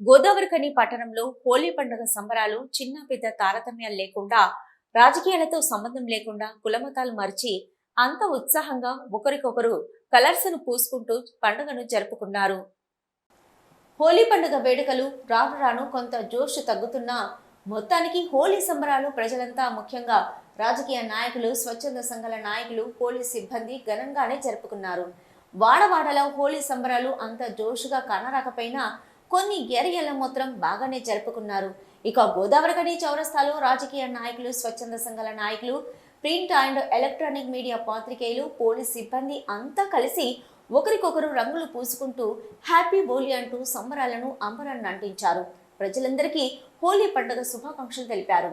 గోదావరికని పట్టణంలో హోలీ పండుగ సంబరాలు చిన్న పెద్ద తారతమ్యాలు లేకుండా రాజకీయాలతో సంబంధం లేకుండా కులమతాలు మరిచి అంత ఉత్సాహంగా ఒకరికొకరు కలర్స్ను పూసుకుంటూ పండుగను జరుపుకున్నారు. హోలీ పండుగ వేడుకలు రాను రాను కొంత జోష్ తగ్గుతున్నా మొత్తానికి హోలీ సంబరాలు ప్రజలంతా ముఖ్యంగా రాజకీయ నాయకులు స్వచ్ఛంద సంఘాల నాయకులు పోలీస్ సిబ్బంది ఘనంగానే జరుపుకున్నారు. వాడవాడలో హోలీ సంబరాలు అంత జోషుగా కనరాకపోయినా కొన్ని ఏరియాల మాత్రం బాగానే జరుపుకున్నారు. ఇక గోదావరిగడి చౌరస్తాలో రాజకీయ నాయకులు స్వచ్ఛంద సంఘాల నాయకులు ప్రింట్ అండ్ ఎలక్ట్రానిక్ మీడియా పాత్రికేయులు పోలీస్ సిబ్బంది అంతా కలిసి ఒకరికొకరు రంగులు పూసుకుంటూ హ్యాపీ హోలీ అంటూ సంబరాలను అంబరాన్ని అంటించారు. ప్రజలందరికీ హోలీ పండుగ శుభాకాంక్షలు తెలిపారు.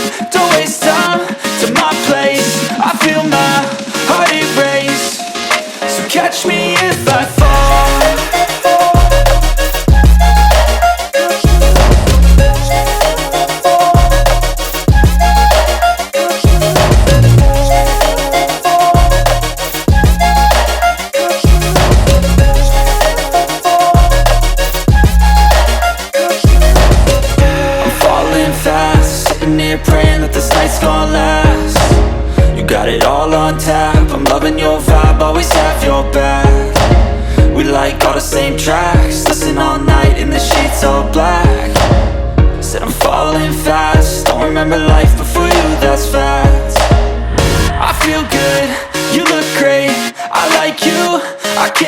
praying that this night's gonna last. You got it all on tap, I'm loving your vibe, always have your back. We like all the same tracks, listen all night in the sheets all black. Said I'm falling fast, don't remember life before you, that's fact.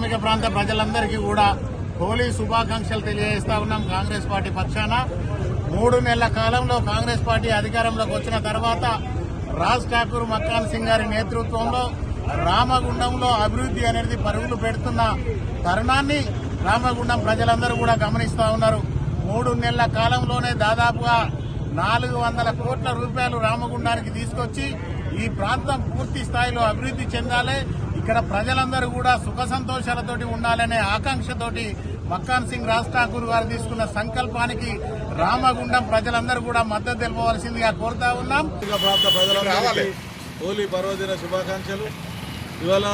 పారిశ్రామిక ప్రాంత ప్రజలందరికీ కూడా హోలీ శుభాకాంక్షలు తెలియజేస్తా ఉన్నాం Congress party పక్షాన. మూడు నెలల కాలంలో కాంగ్రెస్ పార్టీ అధికారంలోకి వచ్చిన తర్వాత రాజ్ ఠాకూర్ మక్కాన్ సింగ్ గారి నేతృత్వంలో రామగుండంలో అభివృద్ధి అనేది పరుగులు పెడుతున్న తరుణాన్ని రామగుండం ప్రజలందరూ కూడా గమనిస్తూ ఉన్నారు. మూడు నెలల కాలంలోనే దాదాపుగా నాలుగు వందల కోట్ల రూపాయలు రామగుండానికి తీసుకొచ్చి ఈ ప్రాంతం పూర్తి స్థాయిలో అభివృద్ధి చెందాలి. ఇక్కడ ప్రజలందరూ కూడా సుఖ సంతోషాలతోటి ఉండాలనే ఆకాంక్షతోటి మక్కాన్ సింగ్ రాజ్ ఠాకూర్ గారు తీసుకున్న సంకల్పానికి రామగుండం ప్రజలందరూ కూడా మద్దతు తెలపవలసిందిగా కోరుతా ఉన్నాం. ప్రాంత ప్రజలందరికీ హోలీ పర్వదిన శుభాకాంక్షలు. ఇవాళ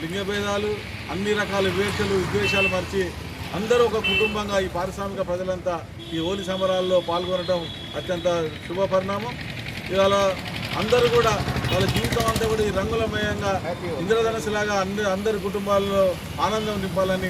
లింగ భేదాలు అన్ని రకాల వివేచలు విద్వేషాలు మర్చి అందరూ ఒక కుటుంబంగా ఈ పారిశ్రామిక ప్రజలంతా ఈ హోలీ సంబరాల్లో పాల్గొనడం అత్యంత శుభ పరిణామం ఇవాళ అందరూ కూడా వాళ్ళ జీవితం అంతా కూడా ఈ రంగులమయంగా ఇంద్రధనస్సులాగా అందరి అందరి కుటుంబాల్లో ఆనందం నింపాలని